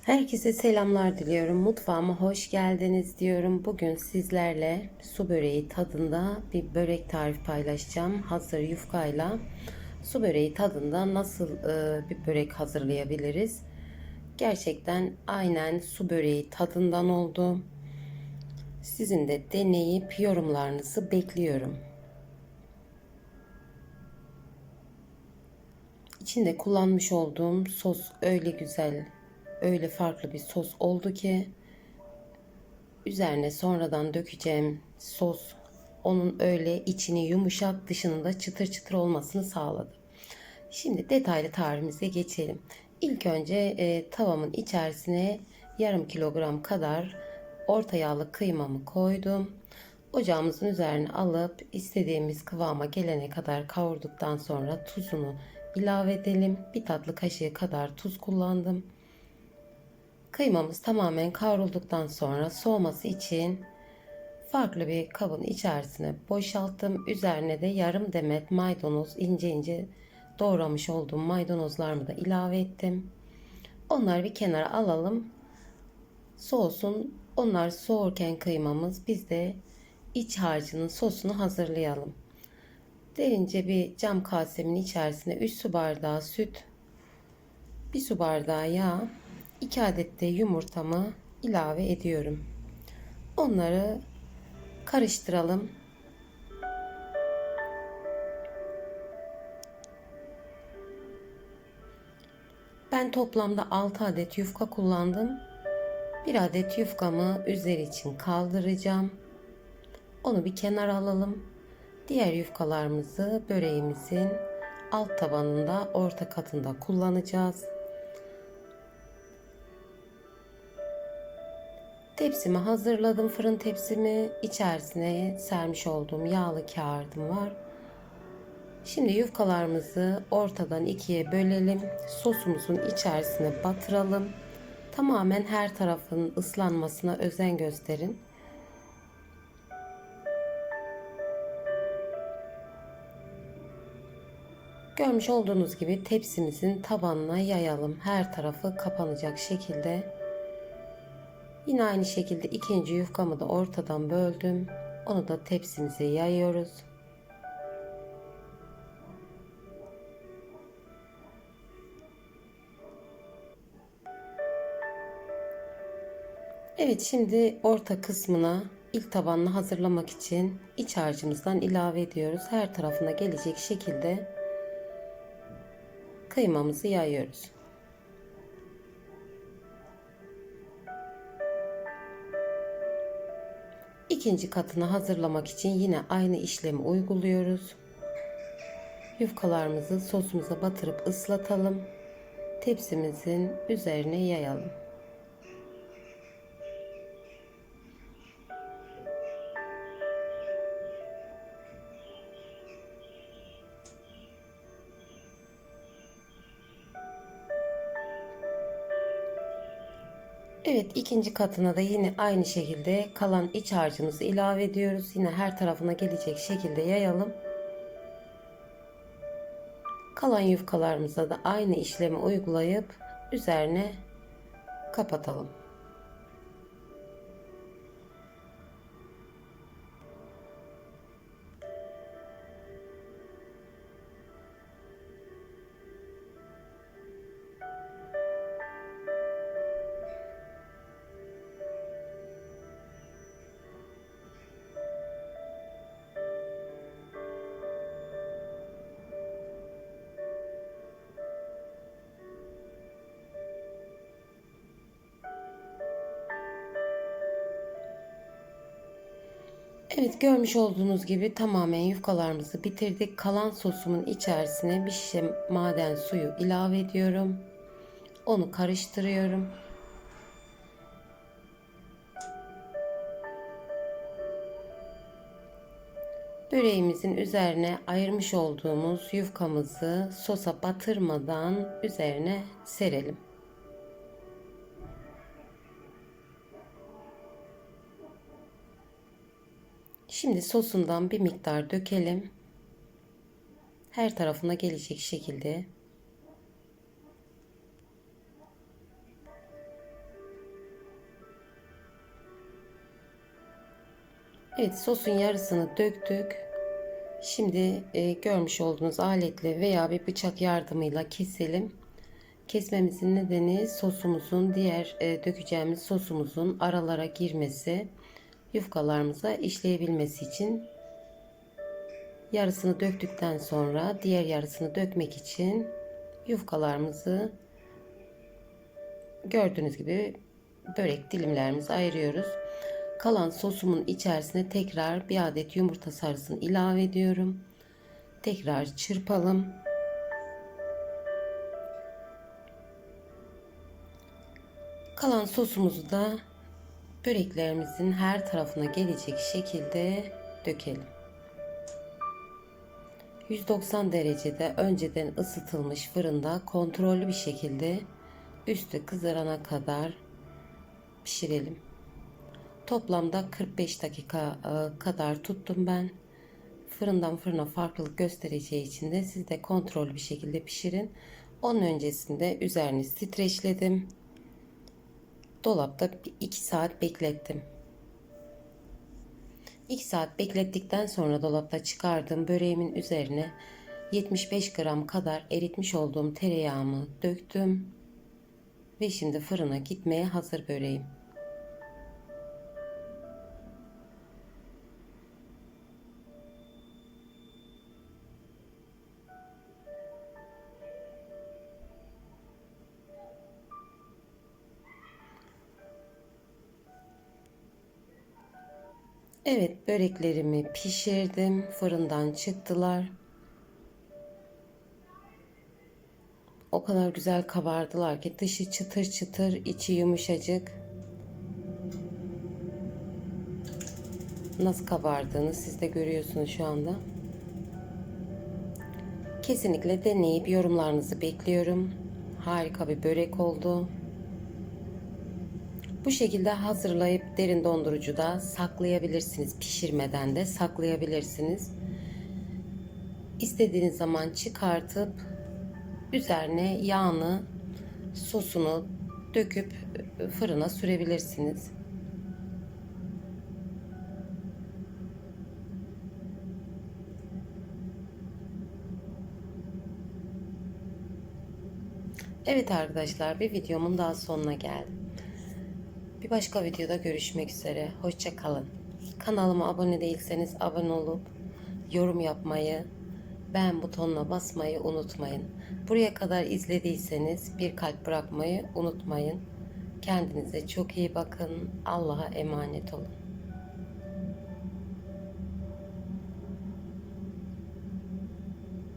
Herkese selamlar diliyorum. Mutfağıma hoş geldiniz diyorum. Bugün sizlerle su böreği tadında bir börek tarifi paylaşacağım. Hazır yufkayla su böreği tadında nasıl e, bir börek hazırlayabiliriz? Gerçekten aynen su böreği tadından oldu. Sizin de deneyip yorumlarınızı bekliyorum. İçinde kullanmış olduğum sos öyle güzel, öyle farklı bir sos oldu ki üzerine sonradan dökeceğim sos onun öyle içini yumuşak dışının da çıtır çıtır olmasını sağladı. Şimdi detaylı tarifimize geçelim. İlk önce e, tavamın içerisine yarım kilogram kadar orta yağlı kıymamı koydum. Ocağımızın üzerine alıp istediğimiz kıvama gelene kadar kavurduktan sonra tuzunu ilave edelim. Bir tatlı kaşığı kadar tuz kullandım. Kıymamız tamamen kavrulduktan sonra soğuması için farklı bir kabın içerisine boşalttım. Üzerine de yarım demet maydanoz ince ince doğramış olduğum maydanozlarımı da ilave ettim. Onları bir kenara alalım. Soğusun. Onlar soğurken kıymamız biz de iç harcının sosunu hazırlayalım. Derince bir cam kasemin içerisine 3 su bardağı süt, 1 su bardağı yağ, 2 adet de yumurtamı ilave ediyorum. Onları karıştıralım. Ben toplamda 6 adet yufka kullandım. 1 adet yufkamı üzeri için kaldıracağım. Onu bir kenara alalım. Diğer yufkalarımızı böreğimizin alt tabanında orta katında kullanacağız. Tepsimi hazırladım. Fırın tepsimi içerisine sermiş olduğum yağlı kağıdım var. Şimdi yufkalarımızı ortadan ikiye bölelim. Sosumuzun içerisine batıralım. Tamamen her tarafın ıslanmasına özen gösterin. Görmüş olduğunuz gibi tepsimizin tabanına yayalım. Her tarafı kapanacak şekilde. Yine aynı şekilde ikinci yufkamı da ortadan böldüm. Onu da tepsimize yayıyoruz. Evet şimdi orta kısmına ilk tabanını hazırlamak için iç harcımızdan ilave ediyoruz. Her tarafına gelecek şekilde kıymamızı yayıyoruz. İkinci katını hazırlamak için yine aynı işlemi uyguluyoruz. Yufkalarımızı sosumuza batırıp ıslatalım. Tepsimizin üzerine yayalım. Evet ikinci katına da yine aynı şekilde kalan iç harcımızı ilave ediyoruz. Yine her tarafına gelecek şekilde yayalım. Kalan yufkalarımıza da aynı işlemi uygulayıp üzerine kapatalım. Evet görmüş olduğunuz gibi tamamen yufkalarımızı bitirdik. Kalan sosumun içerisine bir şişe maden suyu ilave ediyorum. Onu karıştırıyorum. Böreğimizin üzerine ayırmış olduğumuz yufkamızı sosa batırmadan üzerine serelim. Şimdi sosundan bir miktar dökelim. Her tarafına gelecek şekilde. Evet sosun yarısını döktük. Şimdi e, görmüş olduğunuz aletle veya bir bıçak yardımıyla keselim. Kesmemizin nedeni sosumuzun diğer e, dökeceğimiz sosumuzun aralara girmesi yufkalarımıza işleyebilmesi için yarısını döktükten sonra diğer yarısını dökmek için yufkalarımızı gördüğünüz gibi börek dilimlerimizi ayırıyoruz. Kalan sosumun içerisine tekrar bir adet yumurta sarısını ilave ediyorum. Tekrar çırpalım. Kalan sosumuzu da böreklerimizin her tarafına gelecek şekilde dökelim. 190 derecede önceden ısıtılmış fırında kontrollü bir şekilde üstü kızarana kadar pişirelim. Toplamda 45 dakika e, kadar tuttum ben. Fırından fırına farklılık göstereceği için de siz de kontrollü bir şekilde pişirin. Onun öncesinde üzerini streçledim. Dolapta 2 saat beklettim. 2 saat beklettikten sonra dolapta çıkardığım böreğimin üzerine 75 gram kadar eritmiş olduğum tereyağımı döktüm. Ve şimdi fırına gitmeye hazır böreğim. Evet böreklerimi pişirdim. Fırından çıktılar. O kadar güzel kabardılar ki dışı çıtır çıtır, içi yumuşacık. Nasıl kabardığını siz de görüyorsunuz şu anda. Kesinlikle deneyip yorumlarınızı bekliyorum. Harika bir börek oldu. Bu şekilde hazırlayıp derin dondurucuda saklayabilirsiniz. Pişirmeden de saklayabilirsiniz. İstediğiniz zaman çıkartıp üzerine yağını, sosunu döküp fırına sürebilirsiniz. Evet arkadaşlar bir videomun daha sonuna geldim. Bir başka videoda görüşmek üzere. Hoşça kalın. Kanalıma abone değilseniz abone olup yorum yapmayı, beğen butonuna basmayı unutmayın. Buraya kadar izlediyseniz bir kalp bırakmayı unutmayın. Kendinize çok iyi bakın. Allah'a emanet olun.